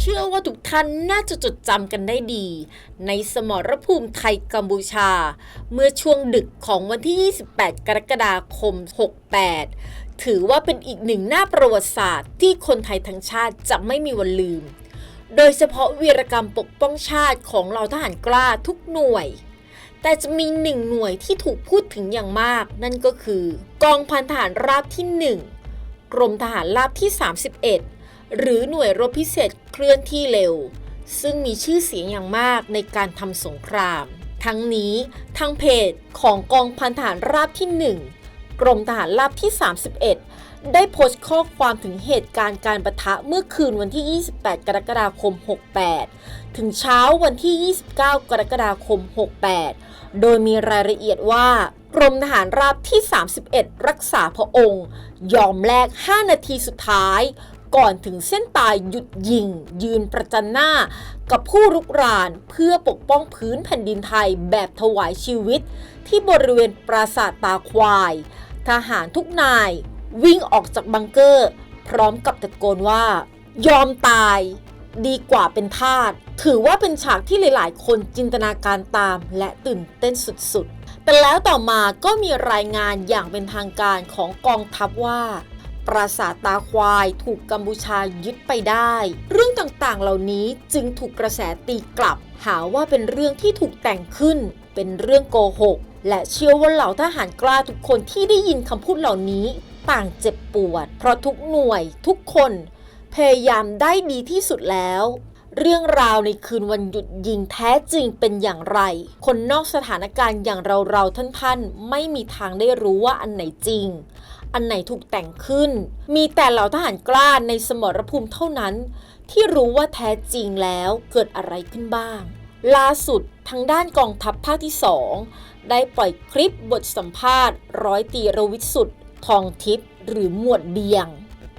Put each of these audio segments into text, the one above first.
เชื่อว่าท่านน่าจะจดจำกันได้ดี ในสมรภูมิไทยกัมพูชา เมื่อช่วงดึกของวันที่ 28 กรกฎาคม 68 ถือว่าเป็นอีกหนึ่งหน้าประวัติศาสตร์ที่คนไทยทั้งชาติจะไม่มีวันลืม โดยเฉพาะวีรกรรมปกป้องชาติของเราทหารกล้าทุกหน่วย แต่จะมีหนึ่งหน่วยที่ถูกพูดถึงอย่างมาก นั่นก็คือ กองพันทหารราบที่ 1 กรมทหารราบที่ 31 หรือหน่วยรบพิเศษเคลื่อนที่เร็ว ซึ่งมีชื่อเสียงอย่างมากในการทำสงคราม ทั้งนี้ทางเพจของกองพันทหารราบที่ 1 กรมทหารราบที่ 31 ได้โพสต์ข้อความถึงเหตุการณ์การประทะเมื่อคืนวันที่ 28 กรกฎาคม 68 ถึงเช้าวันที่ 29 กรกฎาคม 68 โดยมีรายละเอียดว่ากรมทหารราบที่ 31 รักษาพระองค์ ยอมแลก 5 นาทีสุดท้าย ก่อนถึงเส้นตายหยุดยิง ยืนประจันหน้า กับผู้รุกรานเพื่อปกป้องพื้นแผ่นดินไทยแบบถวายชีวิต ที่บริเวณปราสาทตาควาย ทหารทุกนาย วิ่งออกจากบังเกอร์ พร้อมกับตะโกนว่า ยอมตาย ดีกว่าเป็นทาสถือว่าเป็นฉากที่หลาย ๆ คนจินตนาการตามและตื่นเต้นสุด ๆ แต่แล้วต่อมาก็มีรายงานอย่างเป็นทางการของกองทัพว่า ปราสาทตาควายถูกกัมพูชายึดไปได้ เรื่องต่างๆเหล่านี้จึงถูกกระแสตีกลับ หาว่าเป็นเรื่องที่ถูกแต่งขึ้น เป็นเรื่องโกหก และเชื่อว่าเหล่าทหารกล้าทุกคนที่ได้ยินคำพูดเหล่านี้ต่างเจ็บปวด เพราะทุกหน่วยทุกคน พยายามได้ดีที่สุดแล้ว เรื่องราวในคืนวันหยุดยิงแท้จริงเป็นอย่างไร คนนอกสถานการณ์อย่างเราเราท่านๆ ไม่มีทางได้รู้ว่าอันไหนจริง อันไหนถูกแต่งขึ้น มีแต่เหล่าทหารกล้าในสมรภูมิเท่านั้น ที่รู้ว่าแท้จริงแล้วเกิดอะไรขึ้นบ้าง ล่าสุดทางด้านกองทัพภาคที่ 2 ได้ปล่อยคลิปบทสัมภาษณ์ ร้อยตีรวิทย์สุด ทองทิพย์หรือหมวดเบียง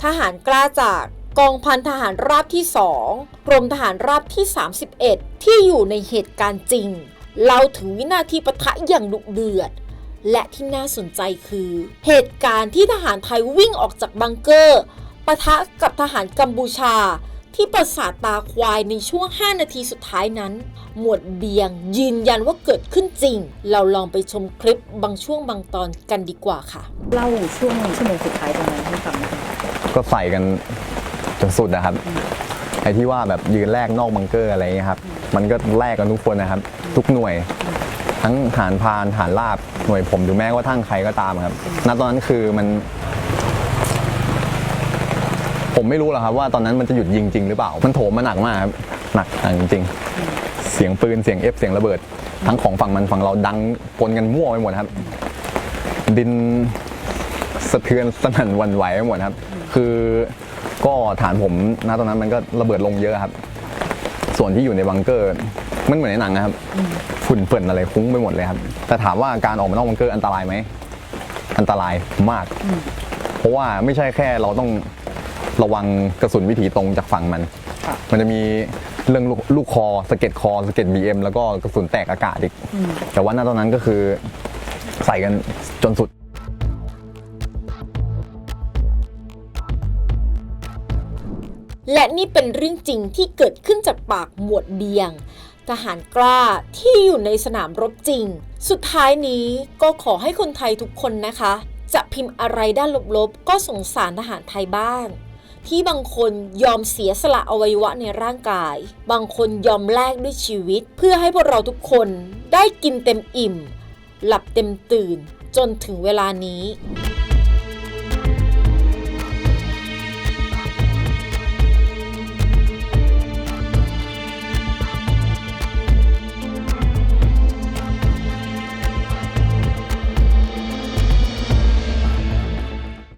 ทหารกล้าจาก กองพันทหารราบที่ 2 กรมทหารราบที่ 31 ที่อยู่ในเหตุการณ์จริงเล่าถึงวินาทีปะทะอย่างดุเดือด และที่น่าสนใจคือ เหตุการณ์ที่ทหารไทยวิ่งออกจากบังเกอร์ปะทะกับทหารกัมพูชาที่ปราสาทตาควายในช่วง 5 นาทีสุดท้ายนั้น หมวดเบียงยืนยันว่าเกิดขึ้นจริง เราลองไปชมคลิปบางช่วงบางตอนกันดีกว่าค่ะ เล่าช่วงชั่วโมงสุดท้ายตรงนั้นให้ฟังหน่อยค่ะก็ใส่กัน จนสุดนะครับไอ้ที่ว่าแบบยืนแลกนอกบังเกอร์อะไรเงี้ยครับ มันก็แลกกันทุกคนนะครับ ทุกหน่วย ทั้งฐานพานฐานราบหน่วยผมหรือแม้ว่าทั้งใครก็ตามครับณตอนนั้นคือมัน ผมไม่รู้หรอกครับ ว่าตอนนั้นมันจะหยุดยิงจริงหรือเปล่า มันโถมมาหนักมากครับหนักหนักจริงๆ เสียงปืนเสียงเอฟเสียงระเบิด ทั้งของฝั่งมันฝั่งเราดังปนกันมั่วไปหมดครับ ดินสะเทือนสนั่นหวันไหวไปหมดครับ คือ ก็ฐานผมณตอนนั้นมันก็ระเบิดลงเยอะครับ ส่วนที่อยู่ในบังเกอร์มันเหมือนในหนังนะครับ ฝุ่นเฟิ่นอะไรคุ้งไปหมดเลยครับ แต่ถามว่าการออกมานอกบังเกอร์อันตรายไหม อันตรายมาก เพราะว่าไม่ใช่แค่เราต้องระวังกระสุนวิถีตรงจากฝั่งมัน มันจะมีเรื่องลูกคอสเก็ดคอสเก็ดบีเอ็มแล้วก็กระสุนแตกอากาศอีก แต่ว่าณตอนนั้นก็คือใส่กันจนสุด และนี่เป็นเรื่องจริงที่เกิดขึ้นจากปากหมวดเบียง ทหารกล้าที่อยู่ในสนามรบจริง สุดท้ายนี้ก็ขอให้คนไทยทุกคนนะคะ จะพิมพ์อะไรด้านลบๆ ก็สงสารทหารไทยบ้าง ที่บางคนยอมเสียสละอวัยวะในร่างกาย บางคนยอมแลกด้วยชีวิต เพื่อให้พวกเราทุกคนได้กินเต็มอิ่ม หลับเต็มตื่นจนถึงเวลานี้